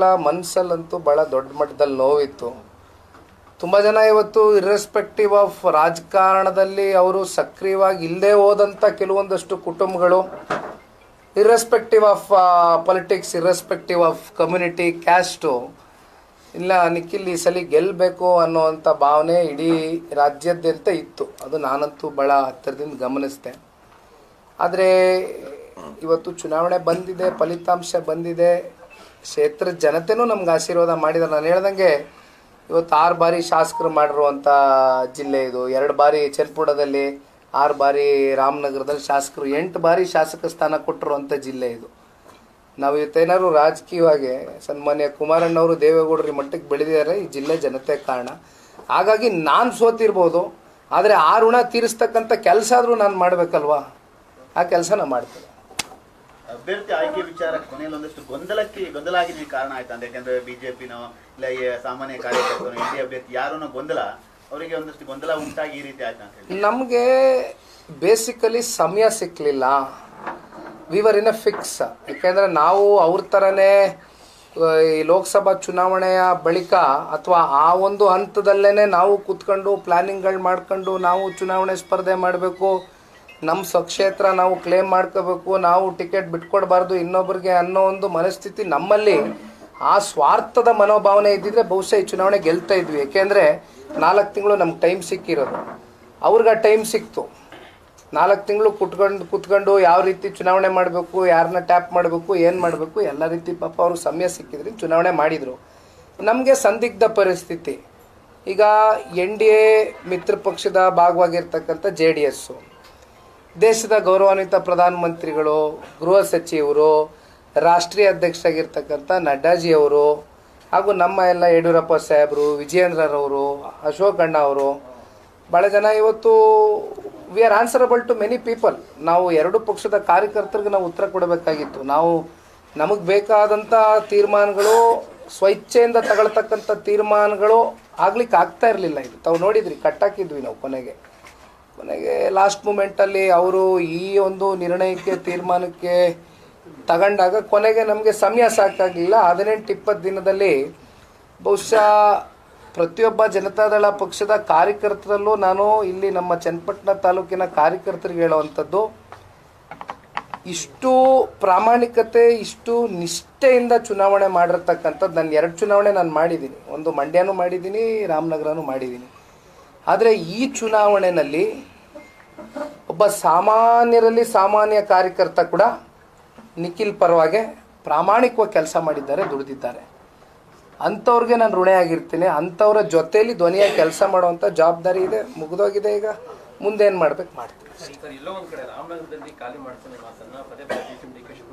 ಮನಸ್ಸಲ್ಲಂತೂ ಭಾಳ ದೊಡ್ಡ ಮಟ್ಟದಲ್ಲಿ ನೋವಿತ್ತು. ತುಂಬ ಜನ ಇವತ್ತು ಇರ್ರೆಸ್ಪೆಕ್ಟಿವ್ ಆಫ್ ರಾಜಕಾರಣದಲ್ಲಿ ಅವರು ಸಕ್ರಿಯವಾಗಿ ಇಲ್ಲದೆ ಹೋದಂಥ ಕೆಲವೊಂದಷ್ಟು ಕುಟುಂಬಗಳು irrespective of politics irrespective of community caste ಇಲ್ಲ ನಿಖಿಲ್ ಈ ಸಲ ಗೆಲ್ಲಬೇಕು ಅನ್ನೋವಂಥ ಭಾವನೆ ಇಡೀ ರಾಜ್ಯಾದ್ಯಂತ ಇತ್ತು. ಅದು ನಾನಂತೂ ಭಾಳ ಹತ್ತಿರದಿಂದ ಗಮನಿಸಿದೆ. ಆದರೆ ಇವತ್ತು ಚುನಾವಣೆ ಬಂದಿದೆ, ಫಲಿತಾಂಶ ಬಂದಿದೆ. ಕ್ಷೇತ್ರದ ಜನತೆನೂ ನಮ್ಗೆ ಆಶೀರ್ವಾದ ಮಾಡಿದ್ದಾರೆ ನಾನು ಹೇಳ್ದಂಗೆ ಇವತ್ತು ಆರು ಬಾರಿ ಶಾಸಕರು ಮಾಡಿರುವಂಥ ಜಿಲ್ಲೆ ಇದು. ಎರಡು ಬಾರಿ ಚೆಲ್ಪುಡದಲ್ಲಿ ಆರು ಬಾರಿ ರಾಮನಗರದಲ್ಲಿ ಶಾಸಕರು, ಎಂಟು ಬಾರಿ ಶಾಸಕ ಸ್ಥಾನ ಕೊಟ್ಟಿರುವಂಥ ಜಿಲ್ಲೆ ಇದು. ನಾವು ಇವತ್ತೇನಾದ್ರು ರಾಜಕೀಯವಾಗಿ ಸನ್ಮಾನ್ಯ ಕುಮಾರಣ್ಣವರು ದೇವೇಗೌಡರು ಮಟ್ಟಕ್ಕೆ ಬೆಳೆದಿದ್ದಾರೆ, ಈ ಜಿಲ್ಲೆ ಜನತೆ ಕಾರಣ. ಹಾಗಾಗಿ ನಾನು ಸೋತಿರ್ಬೋದು, ಆದರೆ ಆ ಋಣ ತೀರಿಸ್ತಕ್ಕಂಥ ಕೆಲಸ ಆದರೂ ನಾನು ಮಾಡಬೇಕಲ್ವಾ? ಆ ಕೆಲಸ ನಾನು ಮಾಡ್ತೇನೆ. ಅಭ್ಯರ್ಥಿ ಆಯ್ಕೆ ವಿಚಾರ ಕೊನೆಯಲ್ಲಿ ಒಂದಷ್ಟು ಗೊಂದಲಕ್ಕೆ ಗೊಂದಲ ಆಗಿದ್ವಿ ಕಾರಣ ಆಯ್ತು ಅಂತ? ಯಾಕಂದ್ರೆ ಬಿಜೆಪಿನೋ, ಇಲ್ಲ ಸಾಮಾನ್ಯ ಕಾರ್ಯಕರ್ತರು ಎನ್ ಅಭ್ಯರ್ಥಿ ಯಾರನ್ನೋ ಗೊಂದಲ, ಅವರಿಗೆ ಒಂದಷ್ಟು ಗೊಂದಲ ಉಂಟಾಗಿ ಈ ರೀತಿ ಆಯ್ತು ಅಂತ ನಮಗೆ ಬೇಸಿಕಲಿ ಸಮಯ ಸಿಕ್ಕಲಿಲ್ಲ ವಿವರ್ ಇನ್ ಅ ಫಿಕ್ಸ್ ಯಾಕೆಂದರೆ ನಾವು ಅವ್ರ ಥರನೇ ಈ ಲೋಕಸಭಾ ಚುನಾವಣೆಯ ಬಳಿಕ ಅಥವಾ ಆ ಒಂದು ಹಂತದಲ್ಲೇ ನಾವು ಕೂತ್ಕೊಂಡು ಪ್ಲ್ಯಾನಿಂಗ್ಗಳು ಮಾಡ್ಕೊಂಡು ನಾವು ಚುನಾವಣೆ ಸ್ಪರ್ಧೆ ಮಾಡಬೇಕು. ನಮ್ಮ ಸ್ವಕ್ಷೇತ್ರ ನಾವು ಕ್ಲೇಮ್ ಮಾಡ್ಕೋಬೇಕು, ನಾವು ಟಿಕೆಟ್ ಬಿಟ್ಕೊಡ್ಬಾರ್ದು ಇನ್ನೊಬ್ರಿಗೆ ಅನ್ನೋ ಒಂದು ಮನಸ್ಥಿತಿ ನಮ್ಮಲ್ಲಿ ಆ ಸ್ವಾರ್ಥದ ಮನೋಭಾವನೆ ಇದ್ದಿದ್ರೆ ಬಹುಶಃ ಈ ಚುನಾವಣೆ ಗೆಲ್ತಾ ಇದ್ವಿ. ಯಾಕೆಂದರೆ ನಾಲ್ಕು ತಿಂಗಳು ನಮ್ಗೆ ಟೈಮ್ ಸಿಕ್ಕಿರೋದು. ಅವ್ರಿಗೆ ಆ ಟೈಮ್ ಸಿಕ್ತು. ನಾಲ್ಕು ತಿಂಗಳು ಕುತ್ಕೊಂಡು ಕುತ್ಕೊಂಡು ಯಾವ ರೀತಿ ಚುನಾವಣೆ ಮಾಡಬೇಕು ಯಾರನ್ನ ಟ್ಯಾಪ್ ಮಾಡಬೇಕು, ಏನು ಮಾಡಬೇಕು, ಎಲ್ಲ ರೀತಿ ಪಾಪ ಅವರು ಸಮಯ ಸಿಕ್ಕಿದ್ರೆ ಚುನಾವಣೆ ಮಾಡಿದರು. ನಮಗೆ ಸಂದಿಗ್ಧ ಪರಿಸ್ಥಿತಿ. ಈಗ ಎನ್ ಡಿ ಎ ಮಿತ್ರ ಪಕ್ಷದ ಭಾಗವಾಗಿರ್ತಕ್ಕಂಥ ಜೆ ಡಿ ಎಸ್ಸು. ದೇಶದ ಗೌರವಾನ್ವಿತ ಪ್ರಧಾನಮಂತ್ರಿಗಳು, ಗೃಹ ಸಚಿವರು, ರಾಷ್ಟ್ರೀಯ ಅಧ್ಯಕ್ಷರಾಗಿರ್ತಕ್ಕಂಥ ನಡ್ಡಾಜಿಯವರು ಹಾಗೂ ನಮ್ಮ ಎಲ್ಲ ಯಡಿಯೂರಪ್ಪ ಸಾಹೇಬರು, ವಿಜಯೇಂದ್ರರವರು, ಅಶೋಕ್ ಅಣ್ಣ ಅವರು ಭಾಳ ಜನ ಇವತ್ತು we are answerable to many people ನಾವು ಎರಡು ಪಕ್ಷದ ಕಾರ್ಯಕರ್ತರಿಗೆ ನಾವು ಉತ್ತರ ಕೊಡಬೇಕಾಗಿತ್ತು. ನಾವು ನಮಗೆ ಬೇಕಾದಂಥ ತೀರ್ಮಾನಗಳು, ಸ್ವಚ್ಛೆಯಿಂದ ತಗೊಳ್ತಕ್ಕಂಥ ತೀರ್ಮಾನಗಳು ಆಗ್ಲಿಕ್ಕೆ ಆಗ್ತಾ ಇರಲಿಲ್ಲ ಇದು. ತಾವು ನೋಡಿದ್ರಿ, ಕಟ್ಟಾಕಿದ್ವಿ ನಾವು ಕೊನೆಗೆ. ಕೊನೆಗೆ ಲಾಸ್ಟ್ ಮೂಮೆಂಟಲ್ಲಿ ಅವರು ಈ ಒಂದು ನಿರ್ಣಯಕ್ಕೆ, ತೀರ್ಮಾನಕ್ಕೆ ತಗೊಂಡಾಗ ಕೊನೆಗೆ ನಮಗೆ ಸಮಯ ಸಾಕಾಗಲಿಲ್ಲ. ಹದಿನೆಂಟು ಇಪ್ಪತ್ತು ದಿನದಲ್ಲಿ ಬಹುಶಃ ಪ್ರತಿಯೊಬ್ಬ ಜನತಾದಳ ಪಕ್ಷದ ಕಾರ್ಯಕರ್ತರಲ್ಲೂ ನಾನು ಇಲ್ಲಿ ನಮ್ಮ ಚನ್ನಪಟ್ಟಣ ತಾಲೂಕಿನ ಕಾರ್ಯಕರ್ತರಿಗೆ ಹೇಳುವಂಥದ್ದು, ಇಷ್ಟು ಪ್ರಾಮಾಣಿಕತೆ, ಇಷ್ಟು ನಿಷ್ಠೆಯಿಂದ ಚುನಾವಣೆ ಮಾಡಿರ್ತಕ್ಕಂಥದ್ದು ನಾನು ಎರಡು ಚುನಾವಣೆ ನಾನು ಮಾಡಿದ್ದೀನಿ. ಒಂದು ಮಂಡ್ಯನೂ ಮಾಡಿದ್ದೀನಿ, ರಾಮನಗರನೂ ಮಾಡಿದ್ದೀನಿ. ಆದರೆ ಈ ಚುನಾವಣೆಯಲ್ಲಿ ಒಬ್ಬ ಸಾಮಾನ್ಯರಲ್ಲಿ ಸಾಮಾನ್ಯ ಕಾರ್ಯಕರ್ತ ಕೂಡ ನಿಖಿಲ್ ಪರವಾಗಿ ಪ್ರಾಮಾಣಿಕವಾಗಿ ಕೆಲಸ ಮಾಡಿದ್ದಾರೆ, ದುಡಿದಿದ್ದಾರೆ. ಅಂಥವ್ರಿಗೆ ನಾನು ಋಣೆ ಆಗಿರ್ತೀನಿ, ಅಂಥವ್ರ ಜೊತೆಯಲ್ಲಿ ಧ್ವನಿಯಾಗಿ ಕೆಲಸ ಮಾಡುವಂಥ ಜವಾಬ್ದಾರಿ ಇದೆ, ಮುಗಿದೋಗಿದೆ ಈಗ. ಮುಂದೇನು ಮಾಡ್ಬೇಕು ಮಾಡ್ತೀನಿ